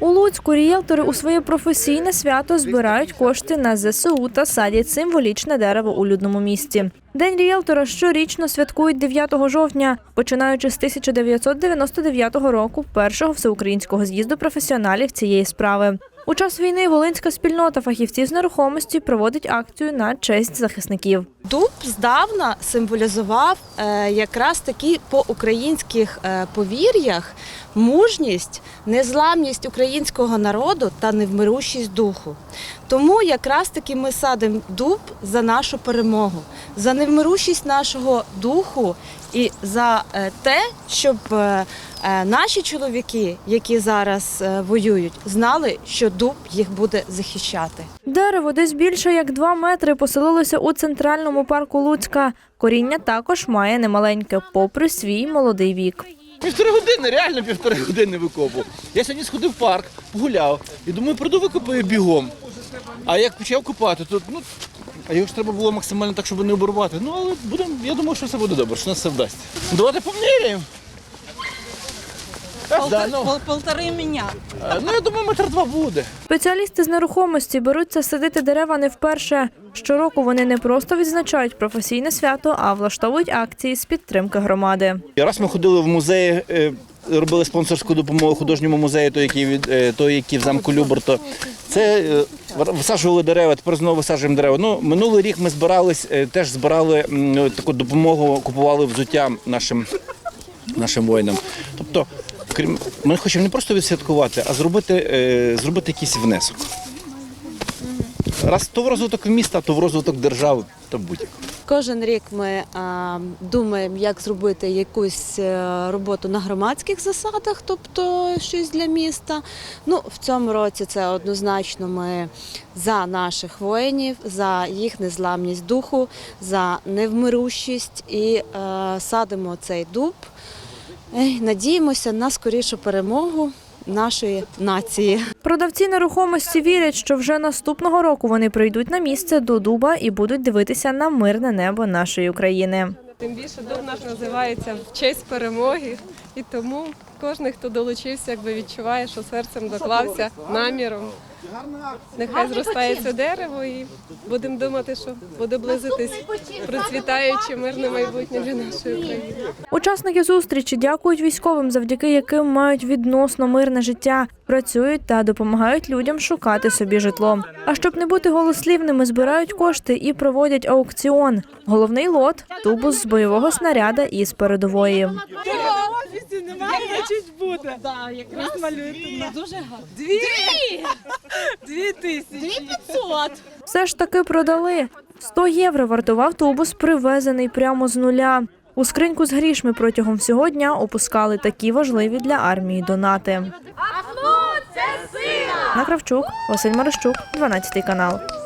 У Луцьку ріелтори у своє професійне свято збирають кошти на ЗСУ та садять символічне дерево у людному місті. День ріелтора щорічно святкують 9 жовтня, починаючи з 1999 року, першого всеукраїнського з'їзду професіоналів цієї справи. У час війни Волинська спільнота фахівців з нерухомості проводить акцію на честь захисників. Дуб здавна символізував е, якраз такі по українських е, повір'ях мужність, незламність українського народу та невмирущість духу. Тому якраз таки ми садимо дуб за нашу перемогу, за невмирущість нашого духу і за е, те, щоб наші чоловіки, які зараз е, воюють, знали, що дуб їх буде захищати. Дерево десь більше як 2 метри поселилося у центральному парку Луцька. Коріння також має немаленьке, попри свій молодий вік. Півтори години, реально півтори години викопував. Я сьогодні сходив в парк, погуляв і думаю, прийду викопаю бігом. А як почав копати, то ну. А його ж треба було максимально так, щоб не оборвати. Ну, але будемо, я думаю, що все буде добре, що нас все вдасться. Давайте поміряємо. Да, ну, Полтори мене. е, ну, я думаю, метр два буде. Спеціалісти з нерухомості беруться садити дерева не вперше. Щороку вони не просто відзначають професійне свято, а влаштовують акції з підтримки громади. І Раз ми ходили в музей, е, робили спонсорську допомогу художньому музею, той, який від е, той, який в замку Люберто. Це е, висаджували дерева, тепер знову висаджуємо дерева. Ну минулий рік ми збирались, е, теж збирали м, таку допомогу, купували взуття нашим, нашим воїнам. Тобто, крім ми хочемо не просто відсвяткувати, а зробити, е, зробити якийсь внесок. Раз то в розвиток міста, то в розвиток держави, то будь-якого. Кожен рік ми а, думаємо, як зробити якусь е, роботу на громадських засадах, тобто щось для міста. Ну, в цьому році це однозначно ми за наших воїнів, за їх незламність духу, за невмирущість і е, садимо цей дуб. Надіємося на скорішу перемогу нашої нації. Продавці нерухомості вірять, що вже наступного року вони прийдуть на місце до дуба і будуть дивитися на мирне небо нашої України. Тим більше дуб наш називається в честь перемоги, і тому кожен, хто долучився, якби відчуває, що серцем доклався наміром. Нехай зростає це дерево, і будемо думати, що буде близитись процвітаюче мирне майбутнє для нашої України. Учасники зустрічі дякують військовим, завдяки яким мають відносно мирне життя, працюють та допомагають людям шукати собі житло. А щоб не бути голослівними, збирають кошти і проводять аукціон. Головний лот тубус з бойового снаряда із передової. Все ж таки продали. 100 євро вартував тубус, привезений прямо з нуля. У скриньку з грішми протягом всього дня опускали такі важливі для армії донати. На Кравчук, Василь Марищук, 12 канал.